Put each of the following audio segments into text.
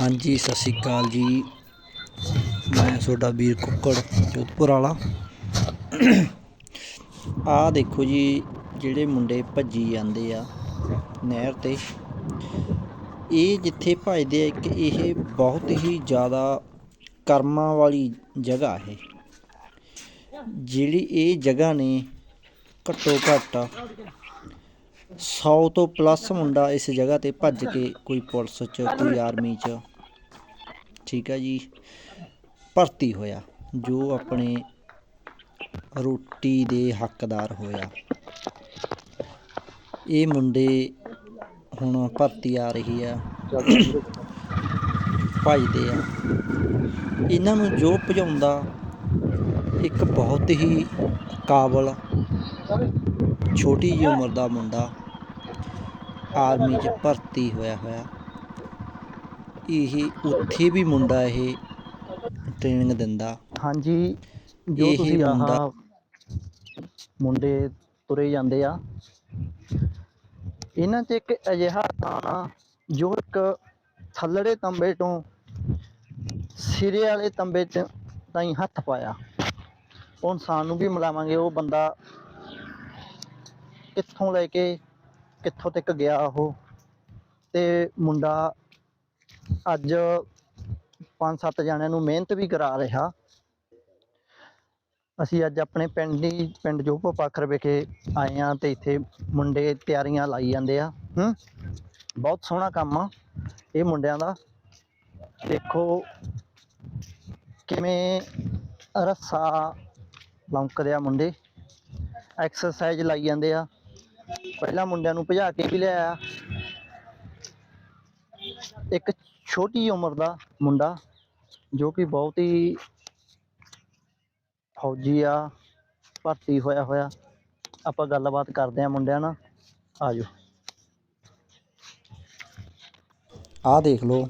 ਹਾਂਜੀ, ਸਤਿ ਸ਼੍ਰੀ ਅਕਾਲ ਜੀ। ਮੈਂ ਤੁਹਾਡਾ ਵੀਰ ਕੁੱਕੜ, ਜੋਧਪੁਰ ਵਾਲਾ। ਆਹ ਦੇਖੋ ਜੀ, ਜਿਹੜੇ ਮੁੰਡੇ ਭੱਜੀ ਜਾਂਦੇ ਆ ਨਹਿਰ ਤੇ। ਇਹ ਜਿੱਥੇ ਭੱਜਦੇ ਆ, ਇੱਕ ਇਹ ਬਹੁਤ ਹੀ ਜ਼ਿਆਦਾ ਕਰਮਾਂ ਵਾਲੀ ਜਗ੍ਹਾ ਹੈ ਜਿਹੜੀ ਇਹ ਜਗ੍ਹਾ ਨੇ, ਘੱਟੋ ਘੱਟ 100 ਤੋਂ ਪਲੱਸ ਮੁੰਡਾ ਇਸ ਜਗ੍ਹਾ ਤੇ ਭੱਜ ਕੇ ਕੋਈ ਪੁਲਿਸ 'ਚ, ਕੋਈ ਆਰਮੀ 'ਚ। ਠੀਕ ਹੈ ਜੀ। ਭਰਤੀ ਹੋਇਆ, ਜੋ ਆਪਣੇ ਰੋਟੀ ਦੇ ਹੱਕਦਾਰ ਹੋਇਆ। ਇਹ ਮੁੰਡੇ ਹੁਣ ਭਰਤੀ ਆ ਰਹੀ ਆ। ਭੱਜਦੇ ਆ। ਇਹਨਾਂ ਨੂੰ ਜੋ ਭਜਾਉਂਦਾ, ਇੱਕ ਬਹੁਤ ਹੀ ਕਾਬਲ, ਛੋਟੀ ਜਿਹੀ ਉਮਰ ਦਾ ਮੁੰਡਾ, ਆਰਮੀ 'ਚ ਭਰਤੀ ਹੋਇਆ ਹੋਇਆ। ਇਹ ਉੱਥੇ ਵੀ ਮੁੰਡਾ ਇਹ ਟ੍ਰੇਨਿੰਗ ਦਿੰਦਾ। ਹਾਂਜੀ ਜੋ ਇਹੀ ਤੁਸੀਂ ਆਹ ਮੁੰਡਾ- ਤੁਰੇ ਜਾਂਦੇ ਆ। ਇਹਨਾਂ 'ਚ ਇੱਕ ਅਜਿਹਾ ਆ ਜੋ ਇੱਕ ਥੱਲੜੇ ਤੰਬੇ ਤੋਂ ਸਿਰੇ ਵਾਲੇ ਤੰਬੇ 'ਚ ਤਾਈਂ ਹੱਥ ਪਾਇਆ। ਉਹ ਇਨਸਾਨ ਨੂੰ ਵੀ ਮਿਲਾਵਾਂਗੇ ਉਹ ਬੰਦਾ ਕਿੱਥੋਂ ਲੈ ਕੇ ਕਿੱਥੋਂ ਤੱਕ ਗਿਆ ਉਹ। ਤੇ ਮੁੰਡਾ ਅੱਜ ਪੰਜ ਸੱਤ ਜਣਿਆਂ ਨੂੰ ਮਿਹਨਤ ਵੀ ਕਰਾ ਰਿਹਾ। ਅਸੀਂ ਅੱਜ ਆਪਣੇ ਪਿੰਡ ਹੀ ਪਿੰਡ ਜੋਪੋ ਪਾਖਰ ਵਿਖੇ ਆਏ ਆ ਤੇ ਇੱਥੇ ਮੁੰਡੇ ਤਿਆਰੀਆਂ ਲਾਈ ਜਾਂਦੇ ਆ। ਹੂੰ? ਬਹੁਤ ਸੋਹਣਾ ਕੰਮ ਆ ਇਹ ਮੁੰਡਿਆਂ ਦਾ। ਦੇਖੋ ਕਿਵੇਂ ਰੱਸਾ ਲੰਕਦੇ ਆ ਮੁੰਡੇ। ਐਕਸਰਸਾਈਜ਼ ਲਾਈ ਜਾਂਦੇ ਆ। ਪਹਿਲਾਂ ਮੁੰਡਿਆਂ ਨੂੰ ਭਜਾ ਕੇ ਵੀ ਲਿਆਇਆ। ਇੱਕ ਛੋਟੀ ਉਮਰ ਦਾ ਮੁੰਡਾ, ਜੋ ਕਿ ਬਹੁਤ ਹੀ ਫੌਜੀ ਆ, ਭਰਤੀ ਹੋਇਆ ਹੋਇਆ। ਆਪਾਂ ਗੱਲਬਾਤ ਕਰਦੇ ਆ ਮੁੰਡਿਆਂ ਨਾਲ। ਆਜੋ। ਆਹ ਦੇਖ ਲਓ,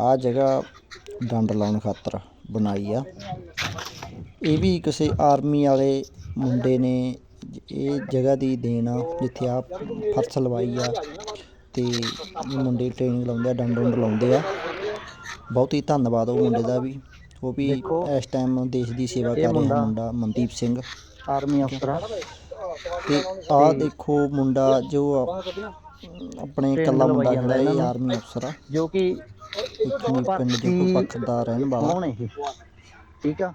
ਆਹ ਜਗ੍ਹਾ ਡੰਡ ਲਾਉਣ ਖਾਤਰ ਬਣਾਈ ਆ। ਇਹ ਵੀ ਕਿਸੇ ਆਰਮੀ ਵਾਲੇ ਮੁੰਡੇ ਨੇ ਇਹ ਜਗ੍ਹਾ ਦੀ ਦੇਣ ਆ, ਜਿੱਥੇ ਆ ਫਰਸ਼ ਲਵਾਈ ਆ ਤੇ ਮੁੰਡੇ ਟ੍ਰੇਨਿੰਗ ਲਾਉਂਦੇ ਆ ਡੰਡ ਡੁੰਡ ਲਾਉਂਦੇ ਆ। ਬਹੁਤ ਹੀ ਧੰਨਵਾਦ ਉਹ ਮੁੰਡੇ ਦਾ ਵੀ। ਉਹ ਵੀ ਇਸ ਟਾਈਮ ਦੇਸ਼ ਦੀ ਸੇਵਾ ਕਰ ਰਿਹਾ ਮੁੰਡਾ- ਮੁੰਡਾ ਮਨਦੀਪ ਸਿੰਘ। ਆਰਮੀ ਅਫਸਰ ਆ। ਤੇ ਆਹ ਦੇਖੋ ਮੁੰਡਾ ਜੋ ਆ- ਆਪਣੇ ਇਕੱਲਾ ਮੁੰਡਾ ਜਿਹੜਾ ਇਹ। ਆਰਮੀ ਅਫਸਰ ਆ। ਜੋ ਕਿ ਹੀ ਪਿੰਡ ਦੇ ਪੱਖ ਦਾ ਰਹਿਣ ਵਾਲਾ। ਇਹ? ਠੀਕ ਆ?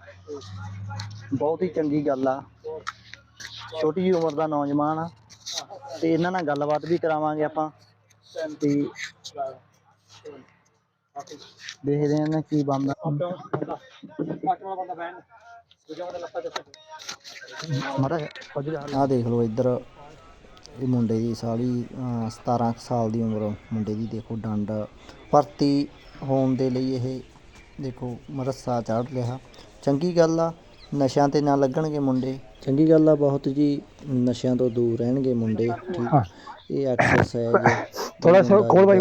ਬਹੁਤ ਹੀ ਚੰਗੀ ਗੱਲ ਆ। ਛੋਟੀ ਜਿਹੀ ਉਮਰ ਦਾ ਨੌਜਵਾਨ ਆ। ਤੇ ਇਹਨਾਂ ਨਾਲ ਗੱਲਬਾਤ ਵੀ ਕਰਾਵਾਂਗੇ ਆਪਾਂ। ਤੇ ਦੇਖਦੇ ਨਾ ਕੀ ਬਣਦਾ। ਮਾਰਾ ਦਾ ਆਹ ਦੇਖ ਲਓ ਇੱਧਰ ਇਹ ਮੁੰਡੇ ਦੀ ਸਾਲੀ ਅਹ 17 ਕੁ ਸਾਲ ਦੀ ਉਮਰ ਮੁੰਡੇ ਦੀ ਦੇਖੋ ਡੰਡ। ਭਰਤੀ ਹੋਣ ਦੇ ਲਈ ਇਹ ਦੇਖੋ ਮਰੱਸਾ ਚੜ੍ਹ ਲਿਆ। ਚੰਗੀ ਗੱਲ ਆ ਨਸ਼ਿਆਂ ਤੇ ਨਾ ਲੱਗਣਗੇ ਮੁੰਡੇ। ਚੰਗੀ ਗੱਲ ਆ ਬਹੁਤ ਜੀ ਨਸ਼ਿਆਂ ਤੋਂ ਦੂਰ ਰਹਿਣਗੇ ਮੁੰਡੇ। ਠੀਕ ਇਹ ਐਕਸਰਸਾਈਜ਼ ਥੋੜਾ ਸ ਖੋਲ ਬਾਈ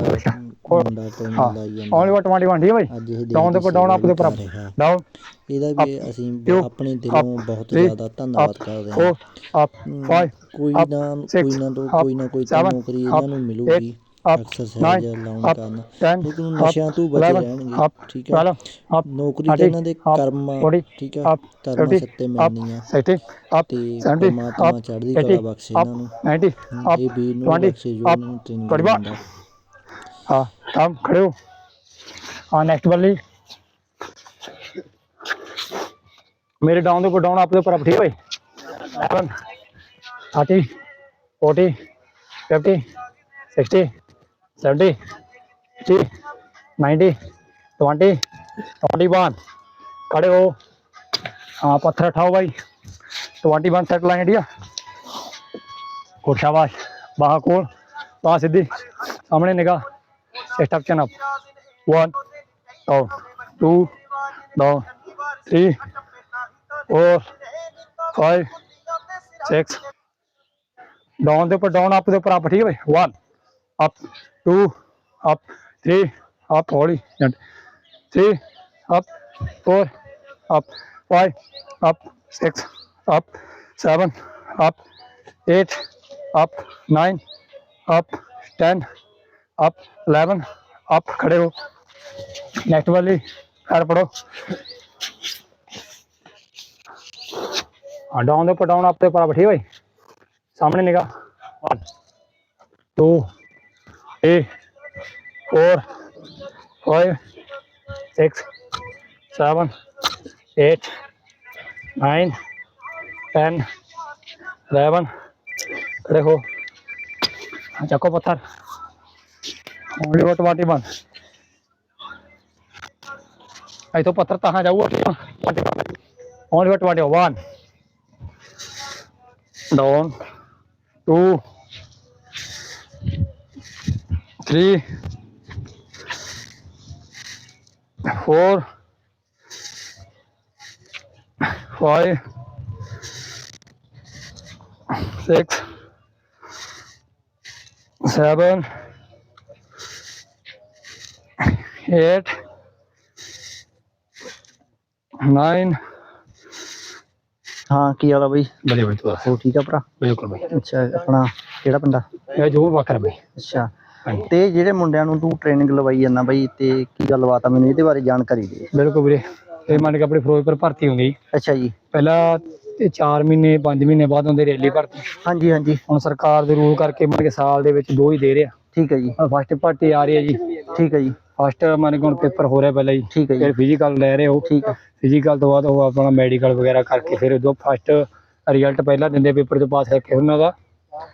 ਹਾਂ। ਓਨਲੀ ਫਾਰ 21 ਠੀਕ ਬਾਈ? ਡਾਊਨ ਦੇ ਉੱਪਰ ਡਾਊਨ ਅਪ ਦੇ ਉੱਪਰ ਅਪ ਡਾਊਨ ਇਹਦਾ ਵੀ ਅਸੀਂ ਆਪਣੇ ਦਿਲੋਂ ਬਹੁਤ ਜ਼ਿਆਦਾ ਧੰਨਵਾਦ ਕਰਦੇ ਹਾਂ। ਕੋਈ ਨਾ ਕੋਈ ਨਾ ਕੋਈ ਨੌਕਰੀ ਇਹਨਾਂ ਨੂੰ ਮਿਲੂਗੀ। ਐਕਸਰਸਾਈਜ਼ ਲਾਉਣ ਕਰਨ। ਲੇਕਿਨ ਨਸ਼ਿਆਂ ਤੋਂ ਬਚੇ ਰਹਿਣਗੇ ਠੀਕ ਹੈ? ਨੌਕਰੀ ਤੇ ਇਹਨਾਂ ਦੇ ਕਰਮ ਠੀਕ ਹੈ? ਕਰਮ ਸੱਤੇ ਮਿਲਣੀਆਂ। ਤੇ ਪਰਮਾਤਮਾ ਚੜ੍ਹਦੀ ਕਲਾ ਬਖਸ਼ੇ ਇਹਨਾਂ ਨੂੰ। ਇਹ ਵੀਰ ਨੂੰ ਬਖਸ਼ੇ ਜੋ ਨੂੰ ਤੈਨੂੰ ਪਰਿਵਾਰ। ਹਾਂ ਕੰਮ ਖੜੇ ਹੋ ਆ ਨੈਕਸਟ ਵਾਲੀ। ਮੇਰੇ ਡਾਊਨ ਦੇ ਕੋ ਡਾਊਨ ਆਪਦੇ ਉੱਪਰ ਅਪਠੀ ਓਏ 30 40 50 50 60 70, 80, 90, 20, 21. खड़े हो। हाँ पत्थर उठाओ भाई। ट्वेंटी वन सेट लाइन है और शाबाश बाहर कोल बाहर सीधी सामने निकाह structure up one down two दो three four five six down के ऊपर डाउन अप के ऊपर अप ठीक है भाई। One up two, up, three, up, हॉली three, up, four, up, five, up, six, up, seven, up, eight, up, nine, up, ten, up eleven up, खड़े हो। Next वाली, पैर पढ़ो हाँ डाउन दे ऊपर डाउन अप दे ऊपर अब भाई? सामने निगाह one two three four five six seven eight nine ten eleven खड़े हो चको पत्थर ओनली वो ट्वेंटी वन तो पत्थर तहाँ जाऊ ओनली वो twenty one down to Three four five, six, seven, eight, nine. ਹਾਂ ਕੀ ਵਾਲਾ ਬਈ बढ़िया भाई तो ਹੋ ਠੀਕ ਆ ਭਰਾ बिल्कुल भाई ਅੱਛਾ ਆਪਣਾ ਕਿਹੜਾ ਪਿੰਡਾ ये जो बकर भाई ਅੱਛਾ हाँ जी ਤੇ ਜਿਹੜੇ ਮੁੰਡਿਆਂ ਨੂੰ ਤੂੰ ਟ੍ਰੇਨਿੰਗ ਲਵਾਈ ਜਾਂਦਾ ਬਈ ਤੇ ਕੀ ਗੱਲਬਾਤ ਆ? ਮੈਨੂੰ ਇਹਦੇ ਬਾਰੇ ਜਾਣਕਾਰੀ ਦੇ। ਬਿਲਕੁਲ ਵੀਰੇ ਇਹ ਮੰਨ ਕੇ ਆਪਣੇ ਫਿਰੋਜ਼ਪੁਰ ਭਰਤੀ ਹੋ ਗਈ ਅੱਛਾ ਜੀ। ਪਹਿਲਾਂ ਤੇ 4 ਮਹੀਨੇ 5 ਮਹੀਨੇ ਬਾਅਦ ਹੁੰਦੇ ਰੈਲੀ ਭਰਤੀ। ਹਾਂਜੀ ਹਾਂਜੀ। ਹੁਣ ਸਰਕਾਰ ਦੇ ਰੂਲ ਕਰਕੇ ਮੰਨ ਕੇ ਸਾਲ ਦੇ ਵਿੱਚ ਦੋ ਹੀ ਦੇ ਰਿਹਾ। ਠੀਕ ਹੈ ਜੀ। ਫਸਟ ਭਰਤੀ ਆ ਰਹੀ ਹੈ ਜੀ। ਠੀਕ ਹੈ ਜੀ। ਫਸਟ ਮੰਨ ਕੇ ਹੁਣ ਪੇਪਰ ਹੋ ਰਿਹਾ ਪਹਿਲਾਂ ਜੀ। ਠੀਕ ਹੈ ਜੀ। ਫਿਰ ਫਿਜ਼ੀਕਲ ਲੈ ਰਹੇ ਹੋ। ਠੀਕ ਹੈ। ਫਿਜ਼ੀਕਲ ਤੋਂ ਬਾਅਦ ਉਹ ਆਪਣਾ ਮੈਡੀਕਲ ਵਗੈਰਾ ਕਰਕੇ ਫਿਰ ਉਦੋਂ ਫਸਟ ਰਿਜ਼ਲਟ ਪਹਿਲਾਂ ਦਿੰਦੇ ਪੇਪਰ ਤੋਂ ਪਾਸ ਕਰਕੇ ਉਹਨਾਂ ਦਾ।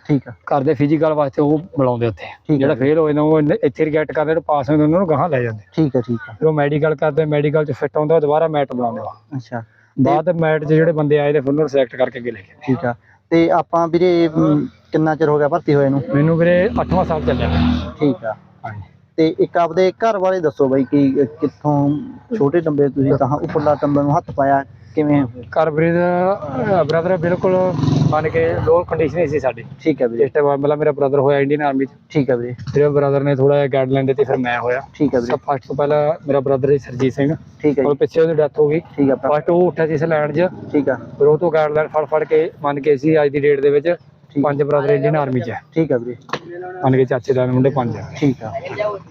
ਠੀਕ ਹੈ ਕਰਦੇ ਫਿਜ਼ੀਕਲ ਵਾਸਤੇ ਉਹ ਬੁਲਾਉਂਦੇ ਉੱਥੇ। ਜਿਹੜਾ ਫੇਲ ਹੋਏ ਨੇ ਉਹ ਇੱਥੇ ਰਿਜੈਕਟ ਕਰਦੇ ਨੇ ਪਾਸ ਨੇ ਉਹਨਾਂ ਨੂੰ ਗਾਹਾਂ ਲੈ ਜਾਂਦੇ। ਠੀਕ ਹੈ ਠੀਕ ਹੈ ਫਿਰ ਉਹ ਮੈਡੀਕਲ ਕਰਦੇ ਮੈਡੀਕਲ ਚ ਫਿੱਟ ਉਹ ਦੁਬਾਰਾ ਮੈਟ ਬੁਲਾਉਂਦੇ ਆ। ਅੱਛਾ। ਬਾਅਦ ਮੈਟ 'ਚ ਜਿਹੜੇ ਬੰਦੇ ਆਏ ਨੇ ਫਿਰ ਉਹਨਾਂ ਨੂੰ ਸਿਲੈਕਟ ਕਰਕੇ ਅੱਗੇ ਲੈ ਗਏ ਠੀਕ ਆ। ਤੇ ਆਪਾਂ ਵੀਰੇ ਕਿੰਨਾ ਚਿਰ ਹੋ ਗਿਆ ਭਰਤੀ ਹੋਏ ਨੂੰ? ਮੈਨੂੰ ਵੀਰੇ 8ਵਾਂ ਸਾਲ ਚੱਲਿਆ। ਠੀਕ ਆ। ਹਾਂਜੀ। ਤੇ ਇੱਕ ਆਪਦੇ ਘਰ ਬਾਰੇ ਦੱਸੋ ਬਈ ਕਿ ਕਿੱਥੋਂ ਛੋਟੇ ਟੰਬੇ ਤੁਸੀਂ ਤਾਂ ਉੱਪਰਲਾ ਟੰਬੇ ਨੂੰ ਹੱਥ ਪਾਇਆ। ਕਿਵੇਂ ਵੀਰੇ ਦਾ ਬ੍ਰਦਰ ਬਿਲਕੁਲ ਮੰਨ ਕੇ ਲੋਅਰ ਕੰਡੀਸ਼ਨ ਸੀ ਸਾਡੀ। ਠੀਕ ਹੈ ਵੀਰੇ। ਜਿਸ ਟਾਈਮ ਮਤਲਬ ਮੇਰਾ ਬ੍ਰਦਰ ਹੋਇਆ ਇੰਡੀਅਨ ਆਰਮੀ 'ਚ। ਠੀਕ ਹੈ ਵੀਰੇ। ਫਿਰ ਬ੍ਰਦਰ ਨੇ ਥੋੜਾ ਜਿਹਾ ਗਾਈਡਲਾਈਨ ਦਿੱਤੀ ਫਿਰ ਮੈਂ ਹੋਇਆ। ਠੀਕ ਹੈ ਵੀਰੇ। ਸਭ ਫਸਟ ਤੋਂ ਪਹਿਲਾਂ ਮੇਰਾ ਬ੍ਰਦਰ ਸੀ ਸਰਜੀਤ ਸਿੰਘ। ਠੀਕ ਹੈ ਉਹ ਜੀ ਪਿੱਛੇ ਉਹਦੀ ਡੈਥ ਹੋ ਗਈ। ਠੀਕ ਭਰਾ ਫਸਟ ਉਹ ਉੱਠਿਆ ਸੀ ਇਸ ਲੈਂਡ 'ਚ। ਠੀਕ ਆ। ਫਿਰ ਉਹ ਤੋਂ ਗਾਈਡਲਾਈਨ ਫੜ ਫੜ ਕੇ ਮੰਨ ਕੇ ਸੀ ਅੱਜ ਦੀ ਡੇਟ ਦੇ ਵਿੱਚ ਪੰਜ ਬ੍ਰਦਰ ਇੰਡੀਅਨ ਆਰਮੀ 'ਚ ਹੈ। ਠੀਕ ਆ ਵੀਰੇ। ਮੰਨ ਕੇ ਚਾਚੇ ਦਾ ਮੁੰਡੇ ਪੰਜ ਆ। ਠੀਕ ਆ।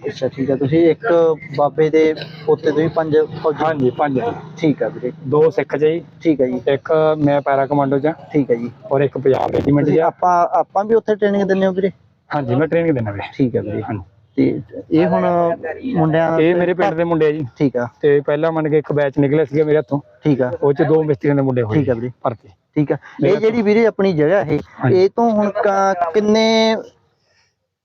ਅੱਛਾ ਠੀਕ ਆ। ਤੁਸੀਂ ਇੱਕ ਬਾਬੇ ਦੇ ਪੋਤੇ ਤੁਸੀਂ ਪੰਜ ਫੌਜੀ? ਹਾਂਜੀ ਪੰਜ ਆ। ਠੀਕ ਆ ਵੀਰੇ। ਦੋ ਸਿੱਖ ਜੀ ਠੀਕ ਆ ਜੀ। ਇੱਕ ਮੈਂ ਪੈਰਾ ਕਮਾਂਡੋ 'ਚ ਆ ਠੀਕ ਆ ਜੀ। ਔਰ ਇੱਕ ਪੰਜਾਬ ਰੈਜੀਮੈਂਟ ਤੁਸੀਂ ਆ। ਆਪਾਂ ਆਪਾਂ ਵੀ ਉੱਥੇ ਟ੍ਰੇਨਿੰਗ ਦਿੰਦੇ ਹੋ ਵੀਰੇ? ਹਾਂਜੀ ਮੈਂ ਟ੍ਰੇਨਿੰਗ ਦਿੰਦਾ ਵੀਰੇ। ਠੀਕ ਆ ਵੀਰੇ। ਹਾਂਜੀ। ਤੇ ਇਹ ਹੁਣ ਮੁੰਡਿਆਂ ਇਹ ਮੇਰੇ ਪਿੰਡ ਦੇ ਮੁੰਡੇ ਆ ਜੀ। ਠੀਕ ਆ। ਤੇ ਪਹਿਲਾਂ ਮੰਨ ਕੇ ਇੱਕ ਬੈਚ ਨਿਕਲਿਆ ਸੀਗਾ ਮੇਰੇ ਹੱਥੋਂ। ਠੀਕ ਆ। ਉਹ 'ਚ ਦੋ ਮਿਸਤਰੀਆਂ ਦੇ ਮੁੰਡੇ ਹੋਏ ਠੀਕ ਆ ਵੀਰੇ। ਭਰਤੀ। ਠੀਕ ਆ। ਇਹ ਜਿਹੜੀ ਵੀਰੇ ਆਪਣੀ ਜਗ੍ਹਾ ਇਹ ਹਾਂਜੀ। ਇਹ ਤੋਂ ਹੁਣ ਕ- ਕਿੰਨੇ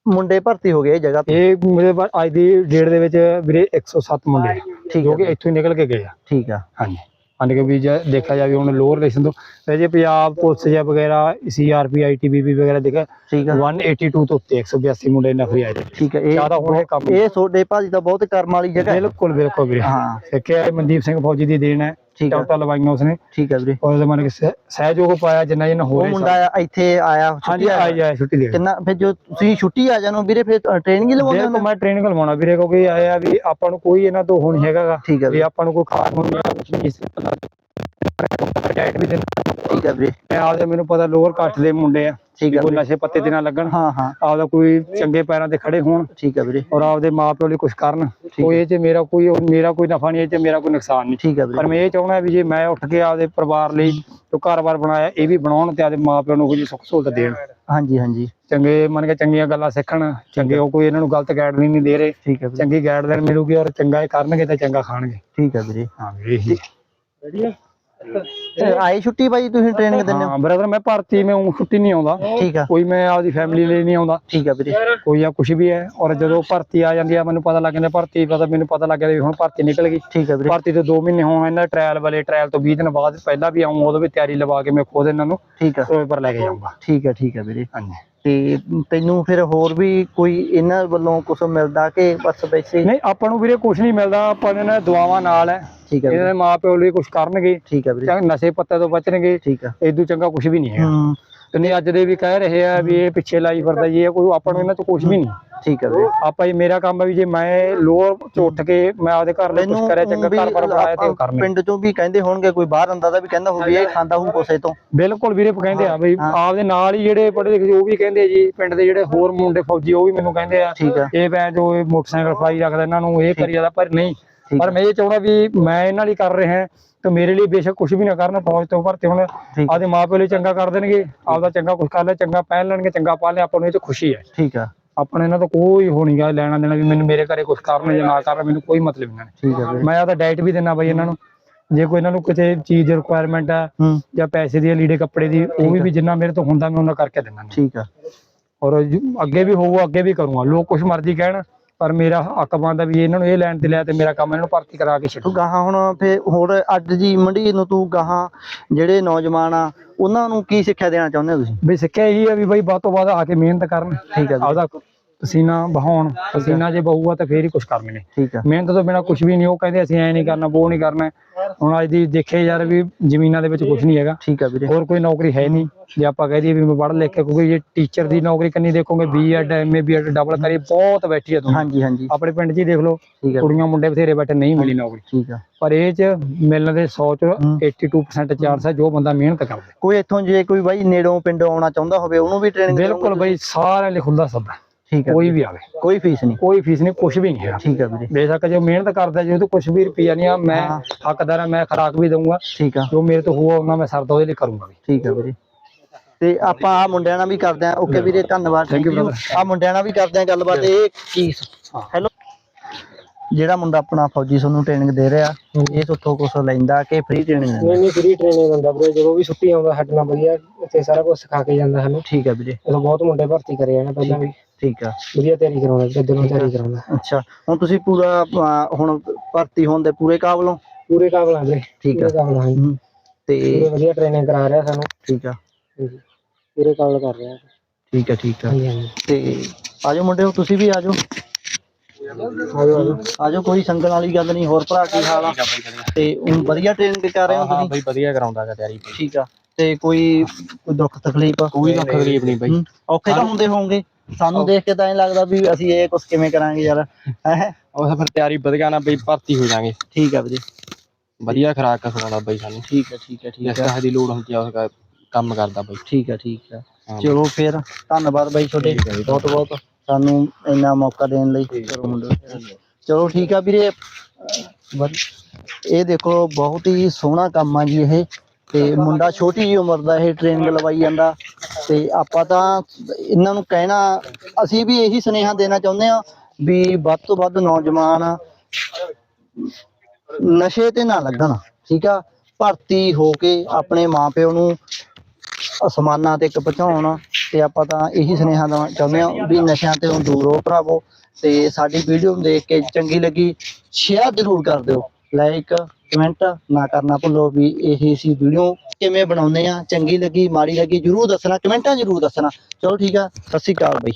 ਮੁੰਡੇ ਭਰਤੀ ਹੋ ਗਏ ਇਹ ਜਗ੍ਹਾ ਤੇ? ਇਹ ਮੇਰੇ ਬਾਅਦ ਅੱਜ ਦੀ ਡੇਟ ਦੇ ਵਿੱਚ ਵੀਰੇ 107 ਮੁੰਡੇ ਆ, ਠੀਕ ਜੋ ਕਿ ਇੱਥੋਂ ਹੀ ਨਿਕਲ ਕੇ ਗਏ ਆ। ਠੀਕ ਆ। ਹਾਂਜੀ। ਮੰਨ ਕੇ ਵੀ ਜੇ ਦੇਖਿਆ ਜਾਵੇ ਹੁਣ ਲੋਅਰ ਰਿਲੇਸ਼ਨ ਤੋਂ ਤੇ ਜੇ ਪੰਜਾਬ ਪੁਲਿਸ ਜਾਂ ਵਗੈਰਾ ਸੀਆਰਪੀ ਆਈਟੀਬੀਪੀ ਵਗੈਰਾ ਦੇਖਿਆ ਠੀਕ ਆ। 182 ਤੋਂ ਉੱਤੇ 182 ਮੁੰਡੇ ਨਫਰੀ ਆਏ ਨੇ। ਠੀਕ ਆ ਇਹ ਜ਼ਿਆਦਾ ਹੁਣ ਇਹ ਕੰਮ ਇਹ ਤੁਹਾਡੇ ਭਾਜੀ ਦਾ ਬਹੁਤ ਕਰਮ ਵਾਲੀ ਜਗ੍ਹਾ ਹੈ। ਬਿਲਕੁਲ ਬਿਲਕੁਲ ਵੀਰੇ। ਹਾਂ। ਸਿੱਖਿਆ ਇਹ ਮਨਦੀਪ ਸਿੰਘ ਫੌਜੀ ਦੀ ਦੇਣ ਹੈ। ਟੌਟਾ ਲਵਾਈਆਂ ਉਸਨੇ। ਠੀਕ ਆ ਵੀਰੇ। ਉਹਦੇ ਮਨ ਕੇ ਸਹਿ- ਸਹਿਯੋਗ ਪਾਇਆ ਜਿੰਨਾ ਜਿੰਨਾ ਹੋ ਉਹ ਰਿਹਾ ਮੁੰਡਾ ਇੱਥੇ ਆਇਆ ਹਾਂਜੀ ਆਈ ਆਇਆ ਛੁੱਟੀ ਦੇ ਕਿੰਨਾ ਫਿਰ ਜੋ ਤੁਸੀਂ ਛੁੱਟੀ ਆ ਜਾਨੋ ਵੀਰੇ ਫਿਰ ਟ੍ਰੇਨਿੰਗ ਹੀ ਲਵਾਉਂਦੇ ਦੇਖੋ ਹੋ ਮੈਂ ਟ੍ਰੇਨਿੰਗ ਲਵਾਉਣਾ ਵੀਰੇ ਕਿਉਂਕਿ ਆਇਆ ਵੀ ਆਪਾਂ ਨੂੰ ਕੋਈ ਇਹਨਾਂ ਤੋਂ ਹੁਣ ਹੈਗਾ ਗਾ ਠੀਕ ਆ ਵੀ ਆਪਾਂ ਨੂੰ ਕੋਈ ਖਾਸ ਹੋਣੀ ਕੁਝ ਨਹੀਂ ਇਸ ਡਾਇਟ ਵੀ ਦਿੰਦਾ ਠੀਕ ਆ ਵੀਰੇ। ਮੈਂ ਆਪਦੇ ਮੈਨੂੰ ਪਤਾ ਲੋਅਰ ਕਾਸਟ ਦੇ ਮੁੰਡੇ ਆ ਠੀਕ ਆ ਕੋਈ ਨਸ਼ੇ ਪੱਤੇ ਤੇ ਨਾ ਲੱਗਣ। ਹਾਂ ਹਾਂ। ਆਪਦਾ ਕੋਈ ਚੰਗੇ ਪੈਰਾਂ ਤੇ ਖੜੇ ਹੋਣ ਠੀਕ ਆ ਵੀਰੇ। ਔਰ ਆਪਦੇ ਮਾਪਿਓ ਲਈ ਕੁਝ ਕਰਨ। ਕੋਈ ਇਹ ਚ ਮੇਰਾ ਕੋਈ ਮੇਰਾ ਕੋਈ ਨਫਾ ਨਹੀਂ ਇਹ ਚ ਮੇਰਾ ਕੋਈ ਨੁਕਸਾਨ ਨਹੀਂ। ਠੀਕ ਪਰ ਵੀਰੇ। ਮੈਂ ਇਹ ਚਾਹੁੰਦਾ ਵੀ ਜੇ ਮੈਂ ਉੱਠ ਕੇ ਆਪਦੇ ਪਰਿਵਾਰ ਲਈ ਜੋ ਘਰ-ਬਾਰ ਬਣਾਇਆ ਇਹ ਵੀ ਬਣਾਉਣ ਤੇ ਆਪਦੇ ਮਾਪਿਆਂ ਨੂੰ ਕੋਈ ਸੁੱਖ ਸਹੂਲਤ ਦੇਣ। ਹਾਂਜੀ ਹਾਂਜੀ। ਚੰਗੇ ਮੰਨ ਕੇ ਚੰਗੀਆਂ ਗੱਲਾਂ ਸਿੱਖਣ ਚੰਗੇ ਉਹ ਕੋਈ ਇਹਨਾਂ ਨੂੰ ਗਲਤ ਗਾਈਡਲਾਈਨ ਨਹੀਂ ਦੇ ਰਹੇ। ਠੀਕ ਆ ਵੀਰੇ। ਚੰਗੀ ਗਾਈਡਲਾਈਨ ਮਿਲੂਗੀ ਔਰ ਚੰਗਾ ਇਹ ਕਰਨਗੇ ਤਾਂ ਚੰਗਾ ਖਾਣਗੇ। ਠੀਕ ਆ ਵੀਰੇ ਹਾਂ। ਵੀਰੇ ਇਹੀ ਤੇ ਆਏ ਛੁੱਟੀ ਭਾਈ ਤੁਸੀਂ ਟ੍ਰੇਨਿੰਗ ਦਿੰਦੇ ਹੋ? ਹਾਂ ਬ੍ਰਦਰ ਮੈਂ ਭਰਤੀ ਮੈਂ ਊਂ ਛੁੱਟੀ ਨਹੀਂ ਆਉਂਦਾ। ਠੀਕ ਆ। ਕੋਈ ਮੈਂ ਆਪਦੀ ਫੈਮਿਲੀ ਲਈ ਨਹੀਂ ਆਉਂਦਾ। ਠੀਕ ਆ ਵੀਰੇ। ਕੋਈ ਆ ਕੁਝ ਵੀ ਹੈ ਔਰ ਜਦੋਂ ਭਰਤੀ ਆ ਜਾਂਦੀ ਆ ਮੈਨੂੰ ਪਤਾ ਲੱਗ ਜਾਂਦਾ ਭਰਤੀ ਪਤਾ ਮੈਨੂੰ ਪਤਾ ਲੱਗ ਗਿਆ ਵੀ ਹੁਣ ਭਰਤੀ ਨਿਕਲ ਗਈ। ਠੀਕ ਆ ਵੀਰੇ। ਭਰਤੀ ਤੋਂ 2 ਮਹੀਨੇ ਹੋਣ ਇਹਨਾਂ ਟ੍ਰਾਇਲ ਵਾਲੇ ਟ੍ਰਾਇਲ ਤੋਂ 20 ਦਿਨ ਬਾਅਦ ਪਹਿਲਾਂ ਵੀ ਆਉਂ ਉਦੋਂ ਵੀ ਤਿਆਰੀ ਲਵਾ ਕੇ ਮੈਂ ਖੁਦ ਇਹਨਾਂ ਨੂੰ ਠੀਕ ਆ। ਪਰ ਲੈ ਕੇ ਜਾਊਂਗਾ। ਠੀਕ ਆ ਠੀਕ ਆ ਵੀਰੇ। ਹਾਂਜੀ। ਤੇ ਤੈਨੂੰ ਫਿਰ ਹੋਰ ਵੀ ਕੋਈ ਇਹਨਾਂ ਵੱਲੋਂ ਕੁਝ ਮਿਲਦਾ ਕਿ ਬਸ ਵੈਸੇ ਹੀ? ਨਹੀਂ ਆਪਾਂ ਨੂੰ ਵੀਰੇ ਕੁਝ ਨਹੀਂ ਮਿਲਦਾ ਆਪਾਂ ਨੇ ਇਹਨਾਂ ਦੁਆਵਾਂ ਨਾਲ ਹੈ। ਠੀਕ ਵੀਰੇ ਇਹਨਾਂ ਦੇ ਮਾਪਿਓ ਲਈ ਕੁਝ ਕਰਨਗੇ ਠੀਕ ਆ ਵੀਰੇ। ਚਾਹੇ ਨਸ਼ੇ ਪੱਤੇ ਤੋਂ ਬਚਣਗੇ ਠੀਕ ਆ ਇਦੋਂ ਚੰਗਾ ਕੁਝ ਵੀ ਨਹੀਂ ਹੈ ਹੂੰ। ਤੇ ਨਹੀਂ ਅੱਜ ਦੇ ਵੀ ਕਹਿ ਰਹੇ ਆ ਵੀ ਇਹ ਪਿੱਛੇ ਲਾਈ ਫਿਰਦਾ ਜੀ ਇਹ ਕੋਈ ਆਪਾਂ ਨੂੰ ਇਹਨਾਂ ਤੋਂ ਕੁਝ ਵੀ ਨਹੀਂ। ਠੀਕ ਆ ਵੀਰੇ। ਆਪਾਂ ਇਹ ਮੇਰਾ ਕੰਮ ਹੈ ਵੀ ਜੇ ਮੈਂ ਲੋਅਰ ਚ ਉੱਠ ਕੇ ਮੈਂ ਆਪਦੇ ਘਰ ਲਈ ਕੁਝ ਕਰਿਆ ਚੰਗਾ ਘਰ ਪਰ ਬਣਾਇਆ ਤੇ ਉਹ ਕਰਨੇ। ਪਿੰਡ ਚੋਂ ਵੀ ਕਹਿੰਦੇ ਹੋਣਗੇ ਕੋਈ ਬਾਹਰ ਅੰਦਾ ਦਾ ਵੀ ਕਹਿੰਦਾ ਹੋਊ ਵੀ ਇਹ ਖਾਂਦਾ ਹੋਊ ਕੋਸੇ ਤੋਂ। ਬਿਲਕੁਲ ਵੀਰੇ ਕਹਿੰਦੇ ਆ ਬਈ ਹਾਂ। ਆਪਦੇ ਨਾਲ ਹੀ ਜਿਹੜੇ ਪੜ੍ਹੇ ਲਿਖੇ ਉਹ ਵੀ ਕਹਿੰਦੇ ਜੀ ਪਿੰਡ ਦੇ ਜਿਹੜੇ ਹੋਰ ਮੁੰਡੇ ਫੌਜੀ ਉਹ ਵੀ ਮੈਨੂੰ ਕਹਿੰਦੇ ਆ ਇਹ ਬੈਂ ਜੋ ਮੋਟਰਸਾਈਕਲ ਫਲਾਈ ਰੱਖਦਾ ਇਹਨਾਂ ਨੂੰ ਇਹ ਕਰੀ ਜਾਂਦਾ ਪਰ ਨਹੀਂ। ਪਰ ਹੈ। ਮੈਂ ਇਹ ਚਾਹੁੰਦਾ ਵੀ ਮੈਂ ਇਹਨਾਂ ਲਈ ਕਰ ਰਿਹਾ ਤੇ ਮੇਰੇ ਲਈ ਬੇਸ਼ੱਕ ਕੁਝ ਵੀ ਨਾ ਕਰਨ ਫੌਜ ਤੋਂ ਭਰਤੀ ਹੁਣ। ਆਪਦੇ ਮਾਪਿਓ ਲਈ ਚੰਗਾ ਕਰ ਦੇਣਗੇ ਆਪਦਾ ਚੰਗਾ ਕੁਝ ਕਰ ਲੈ ਚੰਗਾ ਪਹਿਨ ਲੈਣਗੇ ਚੰਗਾ ਪਾ ਲੈ ਆਪਾਂ ਨੂੰ ਇਹ ਚ ਖੁਸ਼ੀ ਹੈ। ਠੀਕ ਆ। ਆਪਾਂ ਨੂੰ ਇਹਨਾਂ ਤੋਂ ਕੋਈ ਹੋਣੀ ਗਾ ਲੈਣਾ ਦੇਣਾ ਵੀ ਮੈਨੂੰ ਮੇਰੇ ਘਰੇ ਕੁਝ ਕਰਨ ਜਾਂ ਨਾ ਕਰਨ ਮੈਨੂੰ ਕੋਈ ਮਤਲਬ ਨਹੀਂ ਠੀਕ ਆ ਵੀਰੇ ਮੈਂ ਆਦਾ ਡਾਈਟ ਵੀ ਦਿੰਦਾ ਬਈ ਇਹਨਾਂ ਨੂੰ। ਜੇ ਕੋਈ ਇਹਨਾਂ ਨੂੰ ਕਿਸੇ ਚੀਜ਼ ਦੀ ਰਿਕੁਆਇਰਮੈਂਟ ਹੈ ਹੂੰ। ਜਾਂ ਪੈਸੇ ਦੀ ਲੀੜੇ ਕੱਪੜੇ ਦੀ ਉਹ ਵੀ ਵੀ ਜਿੰਨਾ ਮੇਰੇ ਤੋਂ ਹੁੰਦਾ ਮੈਂ ਉਹਨਾਂ ਕਰਕੇ ਦਿੰਦਾ ਠੀਕ ਆ। ਔਰ ਅੱਗੇ ਵੀ ਹੋਊਗਾ ਅੱਗੇ ਵੀ ਕਰੂੰਗਾ। ਲੋਕ ਕੁਝ ਮਰਜ਼ੀ ਕਹਿਣ ਪਰ ਮੇਰਾ ਹੱਕ ਬਣਦਾ ਵੀ ਇਹਨਾਂ ਨੂੰ ਇਹ ਲੈਣ ਤੇ ਲਿਆ ਤੇ ਮੇਰਾ ਕੰਮ ਇਹਨਾਂ ਨੂੰ ਭਰਤੀ ਕਰਾ ਕੇ ਛੱਡੂ। ਗਾਹਾਂ ਹੁਣ ਫੇ ਹੋਰ ਅੱਜ ਦੀ ਮੰਡੀ ਨੂੰ ਤੂੰ ਗਾਹਾਂ ਜਿਹੜੇ ਨੌਜਵਾਨ ਆ ਉਹਨਾਂ ਨੂੰ ਕੀ ਸਿੱਖਿਆ ਦੇਣਾ ਚਾਹੁੰਦੇ ਹੋ ਤੁਸੀਂ? ਵੀ ਸਿੱਖਿਆ ਇਹੀ ਹੈ ਵੀ ਬਈ ਵੱਧ ਤੋਂ ਵੱਧ ਆ ਕੇ ਮਿਹਨਤ ਕਰਨ। ਠੀਕ ਆ ਵੀਰੇ, ਆਪਦਾ ਪਸੀਨਾ ਬਹਾਉਣ ਪਸੀਨਾ ਜੇ ਬਹੂਗਾ ਤਾਂ ਫੇਰ ਹੀ ਕੁਝ ਨੇ। ਠੀਕ ਆ। ਮਿਹਨਤ ਤੋਂ ਬਿਨਾ ਕੁਝ ਵੀ ਨਹੀਂ ਉਹ ਕਹਿੰਦੇ ਅਸੀਂ ਐ ਨਹੀਂ ਕਰਨਾ ਉਹ ਨਹੀਂ ਕਰਨਾ। ਹੁਣ ਅੱਜ ਦੀ ਦੇਖੇ ਯਾਰ ਵੀ ਜ਼ਮੀਨਾਂ ਦੇ ਵਿੱਚ ਕੁਝ ਨਹੀਂ ਹੈਗਾ। ਠੀਕ ਆ ਵੀਰੇ। ਹੋਰ ਕੋਈ ਨੌਕਰੀ ਹੈ ਨਹੀਂ। ਜੇ ਆਪਾਂ ਕਹਿ ਦਈਏ ਵੀ ਮੈਂ ਪੜ੍ਹ ਲਿਖ ਕੇ ਕਿਉਂਕਿ ਜੇ ਟੀਚਰ ਦੀ ਨੌਕਰੀ ਕੰਨੀ ਦੇਖੋਗੇ ਬੀਐਡ ਐਮਏ ਬੀਐਡ ਡਬਲ ਕਰੀ ਬਹੁਤ ਬੈਠੀ ਆ ਤੁਹਾਨੂੰ ਹਾਂਜੀ ਹਾਂਜੀ। ਆਪਣੇ ਪਿੰਡ 'ਚ ਹੀ ਦੇਖ ਲਓ ਕੁੜੀਆਂ ਮੁੰਡੇ ਬਥੇਰੇ ਬੈਠੇ ਨਹੀਂ ਮਿਲੀ ਨੌਕਰੀ। ਠੀਕ ਆ। ਪਰ ਇਹ 'ਚ ਮਿਲਣ ਦੇ 100 ਚੋਂ ਹੂੰ। 82% ਚਾਂਸ ਹੈ ਜੋ ਬੰਦਾ ਮਿਹਨਤ ਕਰਦਾ। ਕੋਈ ਇੱਥੋਂ ਜੇ ਕੋਈ ਬਾਈ ਨੇੜੋਂ ਪਿੰਡੋਂ ਆਉਣਾ ਚਾਹੁੰਦਾ ਹੋਵੇ ਉਹਨੂੰ ਵੀ ਟ੍ਰੇਨਿੰਗ ਬਿਲਕੁਲ ਬਈ ਸਾਰਿਆਂ ਲਈ ਖੁੱਲਦਾ ਸਭ ਠੀਕ ਆ ਕੋਈ ਵੀ ਆਵੇ। ਕੋਈ ਫੀਸ ਨਹੀਂ। ਕੋਈ ਫੀਸ ਨਹੀਂ ਕੁਝ ਵੀ ਨਹੀਂ ਹੈ ਠੀਕ ਆ ਵੀਰੇ। ਬੇਸ਼ੱਕ ਜੋ ਮਿਹਨਤ ਕਰਦਾ ਜੇ ਉਹ ਤੋਂ ਕੁਝ ਵੀ ਰੁਪਈਆ ਨਹੀਂ ਆ ਮੈਂ ਹਾਂ। ਹੱਕਦਾਰ ਆ ਮੈਂ ਖਰਾਕ ਵੀ ਦਊਂਗਾ। ਠੀਕ ਆ। ਜੋ ਮੇਰੇ ਤੋਂ ਹੋਊਗਾ ਉਹਨਾਂ ਮੈਂ ਸਰਦਾ ਉਹਦੇ ਲਈ ਕਰੂੰਗਾ ਵੀ। ਠੀਕ ਆ ਵੀਰੇ। ਤੇ ਆਪਾਂ ਆ ਮੁੰਡਿਆਂ ਨਾਲ ਵੀ ਕਰਦੇ ਆ ਓਕੇ ਵੀਰੇ ਧੰਨਵਾਦ। You. brother. ਆ ਮੁੰਡਿਆਂ ਨਾਲ ਵੀ ਕਰਦੇ ਆ ਗੱਲਬਾਤ। ਇਹ ਕੀ ਹੈਲੋ ਜਿਹੜਾ ਮੁੰਡਾ ਆਪਣਾ ਫੌਜੀ ਤੁਹਾਨੂੰ ਟ੍ਰੇਨਿੰਗ ਦੇ ਰਿਹਾ ਇਹ ਤੋਂ ਕੁਝ ਲੈਂਦਾ ਕਿ ਫ੍ਰੀ ਟ੍ਰੇਨਿੰਗ ਲੈਂਦਾ? ਨਹੀਂ ਫ੍ਰੀ ਟ੍ਰੇਨਿੰਗ ਹੁੰਦਾ ਵੀਰੇ। ਜਦੋਂ ਵੀ ਛੁੱਟੀ ਆਉਂਦਾ ਸਾਡੇ ਨਾਲ ਵਧੀਆ ਇੱਥੇ ਸਾਰਾ ਕੁਝ ਸਿਖਾ ਕੇ ਜਾਂਦਾ ਸਾਨੂੰ ਠੀਕ ਆ ਵੀਰੇ। ਉਦੋਂ ਬਹੁਤ ਮੁੰਡੇ ਭਰਤੀ ਕਰੇ ਆ ਪਹਿਲਾਂ ਵੀ। ਠੀਕ ਆ। ਵਧੀਆ ਤਿਆਰੀ ਕਰਾਉਂਦਾ ਵੀਰੇ ਦਿਨੋਂ ਤਿਆਰੀ ਕਰਾਉਂਦਾ ਅੱਛਾ ਹੁਣ ਤੁਸੀਂ ਪੂਰਾ ਅਹ, ਹੁਣ ਭਰਤੀ ਹੋਣ ਦੇ ਪੂਰੇ ਕਾਬਲ ਹੋ? ਪੂਰੇ ਕਾਬਲ ਆ ਵੀਰੇ ਠੀਕ ਆ। ਪੂਰੇ ਕਾਬਲ ਹਾਂ ਹਮ, ਪੂਰੇ ਤੇ ਵਧੀਆ ਟ੍ਰੇਨਿੰਗ ਕਰਾ ਰਿਹਾ ਸਾਨੂੰ। ਠੀਕ ਆ। ਹਾਂਜੀ ਪੂਰੇ ਕਾਬਲ ਕਰ ਰਿਹਾ। ਠੀਕ ਆ ਠੀਕ ਆ। ਹਾਂਜੀ ਹਾਂਜੀ। ਤੇ ਆਜੋ ਮੁੰਡਿਓ ਤੁਸੀਂ ਵੀ ਆਜੋ। ਆਜੋ ਆਜੋ। ਆਜੋ ਕੋਈ ਸੰਗਣ ਵਾਲੀ ਗੱਲ ਨਹੀਂ ਹੋਰ ਭਰਾ ਕੀ ਹਾਲ ਆ? ਤੇ ਊਂ ਵਧੀਆ ਟ੍ਰੇਨਿੰਗ ਕਰ ਰਹੇ ਹੋ ਤੁਸੀਂ? ਬਈ ਵਧੀਆ ਕਰਾਉਂਦਾ ਹੈ ਤਿਆਰੀ ਠੀਕ ਆ ਤੇ ਕੋਈ ਕੋਈ ਦੁੱਖ ਤਕਲੀਫ? ਕੋਈ ਦੁੱਖ ਤਕਲੀਫ ਨਹੀਂ ਬਈ। ਔਖੇ ਤਾਂ ਹੁੰਦੇ ਹੋਣਗੇ ਸਾਨੂੰ ਦੇਖ ਕੇ ਤਾਂ ਐਂ ਲੱਗਦਾ ਵੀ ਅਸੀਂ ਇਹ ਕੁਝ ਕਿਵੇਂ ਕਰਾਂਗੇ ਯਾਰ ਹੈ? ਉਹ ਫਿਰ ਤਿਆਰੀ ਵਧੀਆ ਨਾਲ ਬਈ ਭਰਤੀ ਹੋ ਜਾਾਂਗੇ। ਠੀਕ ਆ ਵੀਰੇ। ਵਧੀਆ ਖਰਾਕ ਖਵਾਉਂਦਾ ਬਈ ਸਾਨੂੰ। ਠੀਕ ਆ ਠੀਕ ਆ ਠੀਕ ਜਿਸ ਆ ਤਰ੍ਹਾਂ ਦੀ ਲੋੜ ਹੁੰਦੀ ਆ ਉਸ ਦਾ ਕੰਮ ਕਰਦਾ ਬਈ। ਠੀਕ ਆ ਠੀਕ ਆ। ਹਾਂ। ਚਲੋ ਫਿਰ ਧੰਨਵਾਦ ਬਾਈ ਤੁਹਾਡੇ। ਬਹੁਤ ਬਹੁਤ ਸਾਨੂੰ ਇੰਨਾ ਮੌਕਾ ਦੇਣ ਲਈ। ਚਲੋ ਮੁੰਡਿਓ। ਚਲੋ ਠੀਕ ਆ ਵੀਰੇ। ਅਹ ਵਧ- ਇਹ ਦੇਖੋ ਬਹੁਤ ਹੀ ਸੋਹਣਾ ਕੰਮ ਆ ਜੀ ਇਹ। ਤੇ ਮੁੰਡਾ ਛੋਟੀ ਜਿਹੀ ਉਮਰ ਦਾ ਇਹ ਟ੍ਰੇਨਿੰਗ ਲਵਾਈ ਜਾਂਦਾ ਤੇ ਆਪਾਂ ਤਾਂ ਇਹਨਾਂ ਨੂੰ ਕਹਿਣਾ, ਅਸੀਂ ਵੀ ਇਹੀ ਸੁਨੇਹਾ ਦੇਣਾ ਚਾਹੁੰਦੇ ਆ ਵੀ ਵੱਧ ਤੋਂ ਵੱਧ ਨੌਜਵਾਨ ਨਸ਼ੇ ਤੇ ਨਾ ਲੱਗਣ, ਠੀਕ ਆ? ਭਰਤੀ ਹੋ ਕੇ ਆਪਣੇ ਮਾਪਿਓ ਨੂੰ ਅਸਮਾਨਾਂ ਤੇ ਪਹੁੰਚਾਉਣ ਤੇ ਆਪਾਂ ਤਾਂ ਇਹੀ ਸੁਨੇਹਾ ਦੇਣਾ ਚਾਹੁੰਦੇ ਹਾਂ ਵੀ ਨਸ਼ਿਆਂ ਤੋਂ ਦੂਰ ਹੋ ਭਰਾਵੋ ਤੇ ਸਾਡੀ ਵੀਡੀਓ ਨੂੰ ਦੇਖ ਕੇ ਚੰਗੀ ਲੱਗੀ ਸ਼ੇਅਰ ਜ਼ਰੂਰ ਕਰ ਦਿਓ ਲਾਈਕ ਕਮੈਂਟ ਨਾ ਕਰਨਾ ਭੁੱਲੋ ਵੀ ਇਹ ਸੀ ਵੀਡੀਓ ਕਿਵੇਂ ਬਣਾਉਂਦੇ ਆ? ਚੰਗੀ ਲੱਗੀ, ਮਾੜੀ ਲੱਗੀ, ਜ਼ਰੂਰ ਦੱਸਣਾ, ਕਮੈਂਟਾਂ ਜ਼ਰੂਰ ਦੱਸਣਾ। ਚਲੋ ਠੀਕ ਆ, ਸਤਿ ਸ਼੍ਰੀ ਅਕਾਲ ਬਈ।